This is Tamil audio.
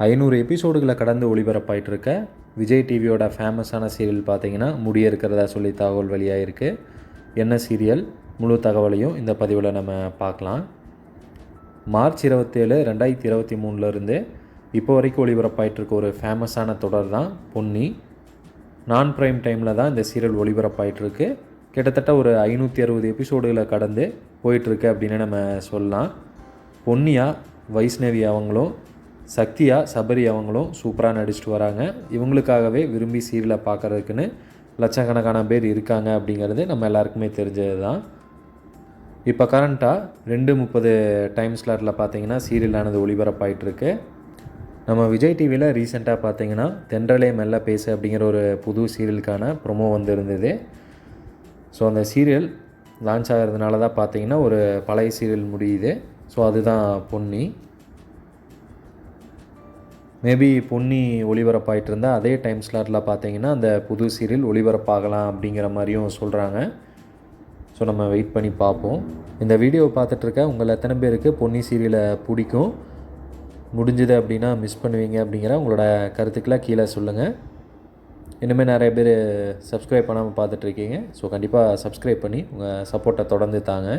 ஐநூறு எபிசோடுகளை கடந்து ஒளிபரப்பாயிட்டு இருக்க விஜய் டிவியோட ஃபேமஸான சீரியல் பார்த்தீங்கன்னா முடிய இருக்கிறதா சொல்லி தகவல் வழியாக இருக்குது என்ன சீரியல் முழு தகவலையும் இந்த பதிவில் நம்ம பார்க்கலாம். மார்ச் இருபத்தேழு ரெண்டாயிரத்தி இருபத்தி மூணுலேருந்து இப்போ வரைக்கும் ஒளிபரப்பாயிட்டு இருக்க ஒரு ஃபேமஸான தொடர் தான் பொன்னி. நான் ப்ரைம் டைமில் தான் இந்த சீரியல் ஒளிபரப்பாயிட்டு கிட்டத்தட்ட ஒரு ஐநூற்றி அறுபது எபிசோடுகளை கடந்து போயிட்டுருக்கு அப்படின்னு நம்ம சொல்லலாம். பொன்னியா வைஷ்ணவி அவங்களும் சக்தியா சபரி அவங்களும் சூப்பராக நடிச்சிட்டு வராங்க. இவங்களுக்காகவே விரும்பி சீரியலை பார்க்குறதுக்குன்னு லட்சக்கணக்கான பேர் இருக்காங்க அப்படிங்கிறது நம்ம எல்லாருக்குமே தெரிஞ்சது தான் இப்போ கரண்ட்டாக ரெண்டு முப்பது டைம் ஸ்லாட்டில் பார்த்தீங்கன்னா சீரியலானது ஒளிபரப்பாயிட்டிருக்கு. நம்ம விஜய் டிவியில் ரீசெண்டாக பார்த்தீங்கன்னா தென்றலே மெல்ல பேசு அப்படிங்கிற ஒரு புது சீரியலுக்கான ப்ரொமோ வந்திருந்தது. ஸோ அந்த சீரியல் லான்ச் ஆகிறதுனால தான் பார்த்தீங்கன்னா ஒரு பழைய சீரியல் முடியுது. ஸோ அதுதான் பொன்னி. மேபி பொன்னி ஒளிபரப்பாயிட்டு இருந்தால் அதே டைம் ஸ்லாட்டில் பார்த்தீங்கன்னா அந்த புது சீரியல் ஒளிபரப்பாகலாம் அப்படிங்கிற மாதிரியும் சொல்கிறாங்க ஸோ நம்ம வெயிட் பண்ணி பார்ப்போம் இந்த வீடியோவை பார்த்துட்ருக்க உங்கள் எத்தனை பேருக்கு பொன்னி சீரியலை பிடிக்கும் முடிஞ்சது அப்படின்னா மிஸ் பண்ணுவீங்க அப்படிங்கிற உங்களோட கருத்துக்களை கீழே சொல்லுங்கள் இனிமேல் நிறைய பேர் சப்ஸ்கிரைப் பண்ணாமல் பார்த்துட்ருக்கீங்க ஸோ கண்டிப்பாக சப்ஸ்கிரைப் பண்ணி உங்கள் சப்போர்ட்டை தொடர்ந்து தாங்க.